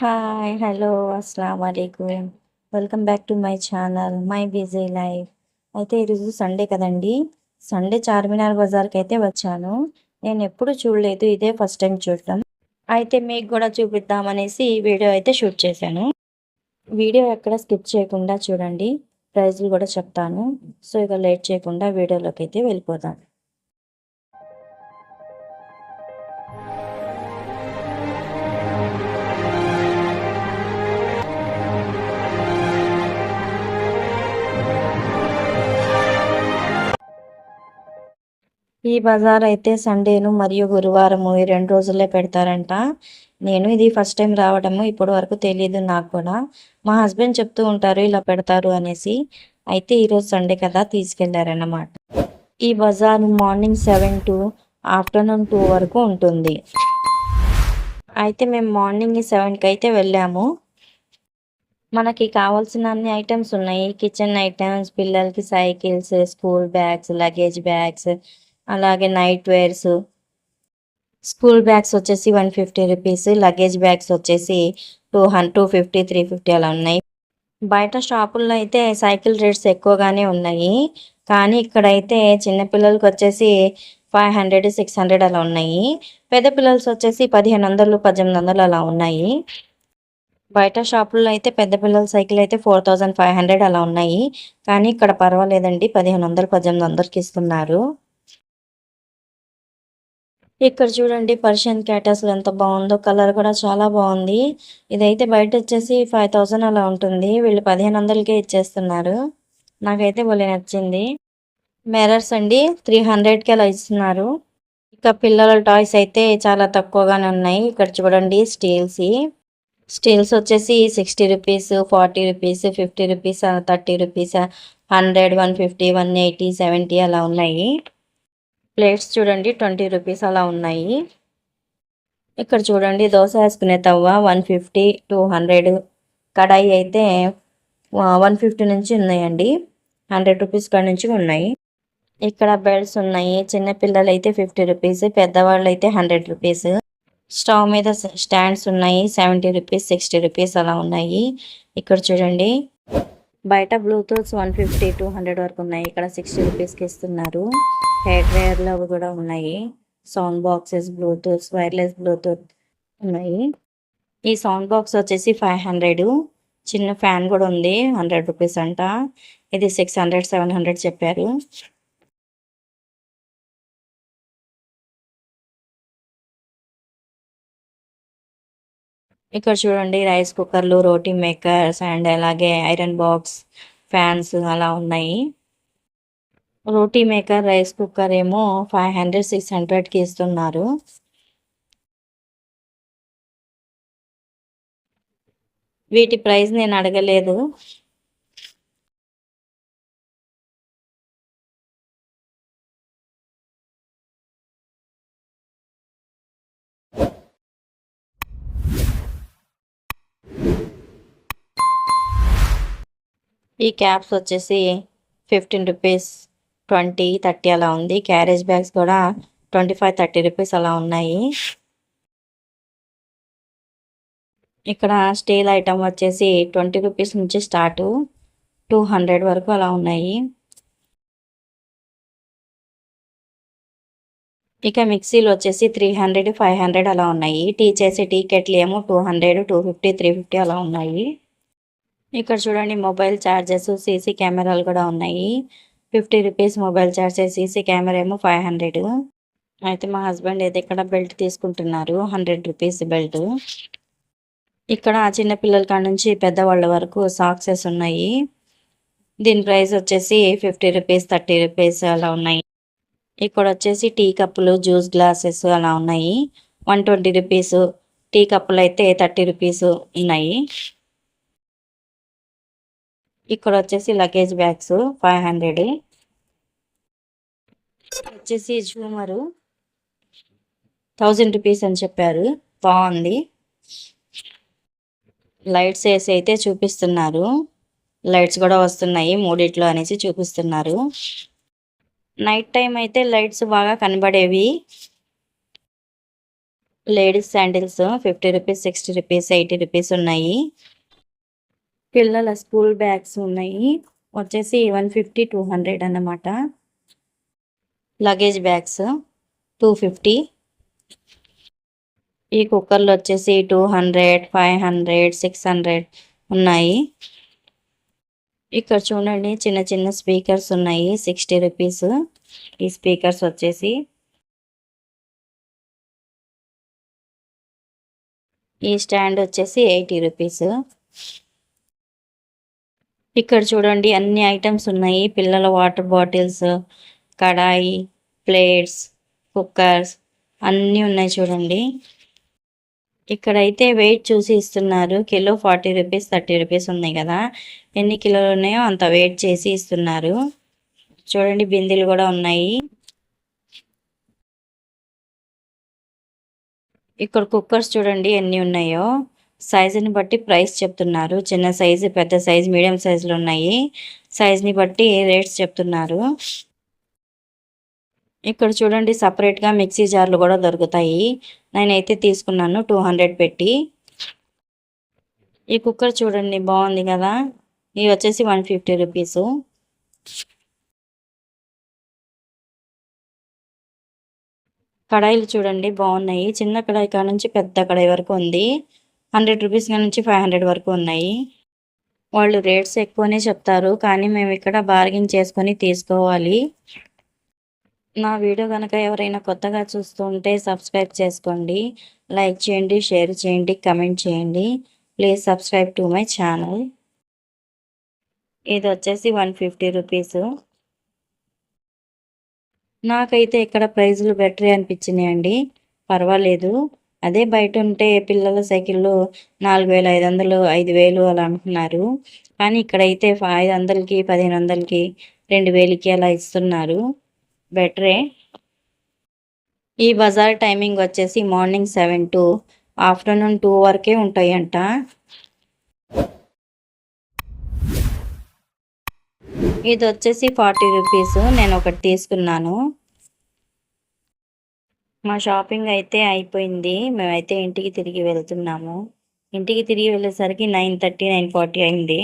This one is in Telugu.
హాయ్ హలో అస్సలం వాలేకుమ్ welcome back to my channel my busy life అయితే ఈరోజు సండే కదండి. సండే చార్మినార్ బజార్కి అయితే వచ్చాను. నేను ఎప్పుడు చూడలేదు ఇదే ఫస్ట్ టైం చూడటం. అయితే మీకు కూడా చూపిద్దామనేసి ఈ వీడియో అయితే షూట్ చేశాను. వీడియో ఎక్కడ స్కిప్ చేయకుండా చూడండి. ప్రైజ్లు కూడా చెప్తాను. సో ఇక లేట్ చేయకుండా వీడియోలోకి అయితే వెళ్ళిపోతాను ఈ బజార్ అయితే సండేను మరియు గురువారము ఈ రెండు రోజుల్లో పెడతారంట. నేను ఇది ఫస్ట్ టైం రావడము ఇప్పటి వరకు తెలియదు నాకు కూడా. మా హస్బెండ్ చెప్తూ ఉంటారు ఇలా పెడతారు అనేసి. అయితే ఈరోజు సండే కదా తీసుకెళ్ళారన్నమాట. ఈ Bazar morning seven to afternoon two వరకు ఉంటుంది. అయితే మేము మార్నింగ్ సెవెన్కి అయితే వెళ్ళాము. మనకి కావాల్సిన అన్ని ఐటమ్స్ ఉన్నాయి. కిచెన్ ఐటమ్స్ పిల్లలకి cycles school bags luggage bags అలాగే నైట్ వేర్స్ స్కూల్ బ్యాగ్స్ వచ్చేసి one fifty rupees luggage bags వచ్చేసి two hundred two fifty three fifty అలా ఉన్నాయి. బయట షాపుల్లో అయితే సైకిల్ రేట్స్ ఎక్కువగానే ఉన్నాయి. కానీ ఇక్కడైతే చిన్నపిల్లలకి వచ్చేసి ఫైవ్ హండ్రెడ్ సిక్స్ హండ్రెడ్ అలా ఉన్నాయి. పెద్ద పిల్లలకి వచ్చేసి పదిహేను వందలు పద్దెనిమిది వందలు అలా ఉన్నాయి. బయట షాపుల్లో అయితే పెద్ద పిల్లల సైకిల్ అయితే ఫోర్ థౌజండ్ ఫైవ్ హండ్రెడ్ అలా ఉన్నాయి. కానీ ఇక్కడ పర్వాలేదండి పదిహేను వందలు పద్దెనిమిది వందలకి ఇస్తున్నారు. ఇక్కడ చూడండి పర్షియన్ క్యాటర్స్లో ఎంత బాగుందో కలర్ కూడా చాలా బాగుంది. ఇదైతే బయట వచ్చేసి ఫైవ్ థౌజండ్ అలా ఉంటుంది. వీళ్ళు పదిహేను వందలకే ఇచ్చేస్తున్నారు. నాకైతే భలే నచ్చింది. మెరర్స్ అండి త్రీ హండ్రెడ్కి అలా ఇస్తున్నారు. ఇక పిల్లల టాయ్స్ అయితే చాలా తక్కువగానే ఉన్నాయి. ఇక్కడ చూడండి స్టీల్స్. స్టీల్స్ వచ్చేసి sixty rupees forty rupees fifty rupees thirty rupees hundred one fifty one eighty seventy అలా ఉన్నాయి. ప్లేట్స్ చూడండి ట్వంటీ రూపీస్ అలా ఉన్నాయి. ఇక్కడ చూడండి దోశ వేసుకునే తవ్వ వన్ ఫిఫ్టీ టూ హండ్రెడ్. కడాయి అయితే వన్ ఫిఫ్టీ నుంచి ఉన్నాయండి. హండ్రెడ్ రూపీస్ కాడ నుంచి ఉన్నాయి. ఇక్కడ బెల్ట్స్ ఉన్నాయి. చిన్న పిల్లలు అయితే ఫిఫ్టీ రూపీస్ పెద్దవాళ్ళు అయితే హండ్రెడ్ రూపీస్. స్టవ్ మీద స్టాండ్స్ ఉన్నాయి. సెవెంటీ రూపీస్ సిక్స్టీ రూపీస్ అలా ఉన్నాయి. ఇక్కడ చూడండి బయట bluetooths one fifty two hundred వరకు ఉన్నాయి. ఇక్కడ సిక్స్టీ రూపీస్కి ఇస్తున్నారు. హెయిర్ డ్రైయర్లు అవి కూడా ఉన్నాయి. Sound boxes bluetooths wireless bluetooth ఉన్నాయి. ఈ సౌండ్ బాక్స్ వచ్చేసి ఫైవ్ హండ్రెడ్. చిన్న ఫ్యాన్ కూడా ఉంది హండ్రెడ్ రూపీస్ అంట. ఇది సిక్స్ హండ్రెడ్ సెవెన్ హండ్రెడ్ చెప్పారు. ఇక్కడ చూడండి రైస్ కుక్కర్లు రోటీ మేకర్స్ అండ్ అలాగే ఐరన్ బాక్స్ ఫ్యాన్స్ అలా ఉన్నాయి. రోటీ మేకర్ రైస్ కుక్కర్ ఏమో ఫైవ్ హండ్రెడ్ సిక్స్ హండ్రెడ్కి ఇస్తున్నారు. వీటి ప్రైస్ నేను అడగలేదు. ఈ క్యాప్స్ వచ్చేసి ఫిఫ్టీన్ రూపీస్ ట్వంటీ థర్టీ అలా ఉంది. క్యారేజ్ బ్యాగ్స్ కూడా ట్వంటీ ఫైవ్ థర్టీ రూపీస్ అలా ఉన్నాయి. ఇక్కడ స్టీల్ ఐటమ్ వచ్చేసి ట్వంటీ రూపీస్ నుంచి స్టార్ట్. టూ హండ్రెడ్ వరకు అలా ఉన్నాయి. ఇక మిక్సీలు వచ్చేసి త్రీ హండ్రెడ్ ఫైవ్ హండ్రెడ్ అలా ఉన్నాయి. టీ చేసే టీ కెట్లు ఏమో two hundred two fifty three fifty అలా ఉన్నాయి. ఇక్కడ చూడండి మొబైల్ ఛార్జెస్ సీసీ కెమెరాలు కూడా ఉన్నాయి. Fifty rupees mobile charges CC camera ఏమో ఫైవ్ హండ్రెడ్. అయితే మా హస్బెండ్ అయితే ఇక్కడ బెల్ట్ తీసుకుంటున్నారు హండ్రెడ్ రూపీస్ బెల్ట్. ఇక్కడ చిన్న పిల్లల కాడ నుంచి పెద్దవాళ్ళ వరకు సాక్సెస్ ఉన్నాయి. దీని ప్రైస్ వచ్చేసి ఫిఫ్టీ రూపీస్ థర్టీ రూపీస్ అలా ఉన్నాయి. ఇక్కడ వచ్చేసి టీ కప్పులు జ్యూస్ గ్లాసెస్ అలా ఉన్నాయి. వన్ ట్వంటీ రూపీస్ టీ కప్పులు అయితే థర్టీ రూపీస్ ఉన్నాయి. ఇక్కడ వచ్చేసి లగేజ్ బ్యాగ్స్ ఫైవ్ హండ్రెడ్ వచ్చేసి జూమరు థౌజండ్ రూపీస్ అని చెప్పారు. బాగుంది. లైట్స్ వేసి అయితే చూపిస్తున్నారు. లైట్స్ కూడా వస్తున్నాయి. మూడిట్లో అనేసి చూపిస్తున్నారు. నైట్ టైం అయితే లైట్స్ బాగా కనబడేవి. Ladies sandals fifty rupees sixty rupees eighty rupees ఉన్నాయి. పిల్లల స్కూల్ బ్యాగ్స్ ఉన్నాయి. వచ్చేసి వన్ ఫిఫ్టీ టూ హండ్రెడ్ అన్నమాట. Luggage bags two fifty. ఈ కుక్కర్లు వచ్చేసి two hundred five hundred six hundred ఉన్నాయి. ఇక్కడ చూడండి చిన్న చిన్న స్పీకర్స్ ఉన్నాయి సిక్స్టీ రూపీస్. ఈ స్పీకర్స్ వచ్చేసి ఈ స్టాండ్ వచ్చేసి ఎయిటీ రూపీస్. ఇక్కడ చూడండి అన్ని ఐటమ్స్ ఉన్నాయి. పిల్లల వాటర్ బాటిల్స్ కడాయి ప్లేట్స్ కుక్కర్స్ అన్నీ ఉన్నాయి చూడండి. ఇక్కడైతే వెయిట్ చూసి ఇస్తున్నారు. Kilo forty rupees thirty rupees ఉన్నాయి కదా. ఎన్ని కిలోలు ఉన్నాయో అంత వెయిట్ చేసి ఇస్తున్నారు. చూడండి బిందెలు కూడా ఉన్నాయి. ఇక్కడ కుక్కర్స్ చూడండి ఎన్ని ఉన్నాయో. సైజుని బట్టి ప్రైస్ చెప్తున్నారు. చిన్న సైజు పెద్ద సైజు మీడియం సైజులు ఉన్నాయి. సైజుని బట్టి రేట్స్ చెప్తున్నారు? ఇక్కడ చూడండి సపరేట్గా మిక్సీ జార్లు కూడా దొరుకుతాయి. నేనైతే తీసుకున్నాను టూ హండ్రెడ్ పెట్టి. ఈ కుక్కర్ చూడండి బాగుంది కదా? ఇవి వచ్చేసి వన్ ఫిఫ్టీ రూపీస్. కడాయిలు చూడండి బాగున్నాయి. చిన్న కడాయి కాడ నుంచి పెద్ద కడాయి వరకు ఉంది. హండ్రెడ్ రూపీస్ నుంచి ఫైవ్ హండ్రెడ్ వరకు ఉన్నాయి. వాళ్ళు రేట్స్ ఎక్కువనే చెప్తారు కానీ మేము ఇక్కడ బార్గెన్ చేసుకొని తీసుకోవాలి. నా వీడియో కనుక ఎవరైనా కొత్తగా చూస్తుంటే సబ్స్క్రైబ్ చేసుకోండి. లైక్ చేయండి షేర్ చేయండి కమెంట్ చేయండి. Please subscribe to my channel. ఇది వచ్చేసి వన్ ఫిఫ్టీ రూపీస్. నాకైతే ఇక్కడ ప్రైజులు బెటరే అనిపించినాయండి. పర్వాలేదు. అదే బయట ఉంటే పిల్లల సైకిళ్ళు నాలుగు వేలు ఐదు వందలు ఐదు వేలు అలా అంటున్నారు కానీ ఇక్కడైతే ఐదు వందలకి పదిహేను వందలకి రెండు వేలకి అలా ఇస్తున్నారు. బెటరే. ఈ బజార్ టైమింగ్ వచ్చేసి morning seven to afternoon two వరకే ఉంటాయంట. ఇది వచ్చేసి ఫార్టీ రూపీస్. నేను ఒకటి తీసుకున్నాను. మా షాపింగ్ అయితే అయిపోయింది. మేమైతే ఇంటికి తిరిగి వెళ్తున్నాము. ఇంటికి తిరిగి వెళ్ళేసరికి నైన్ థర్టీ నైన్ ఫార్టీ అయింది.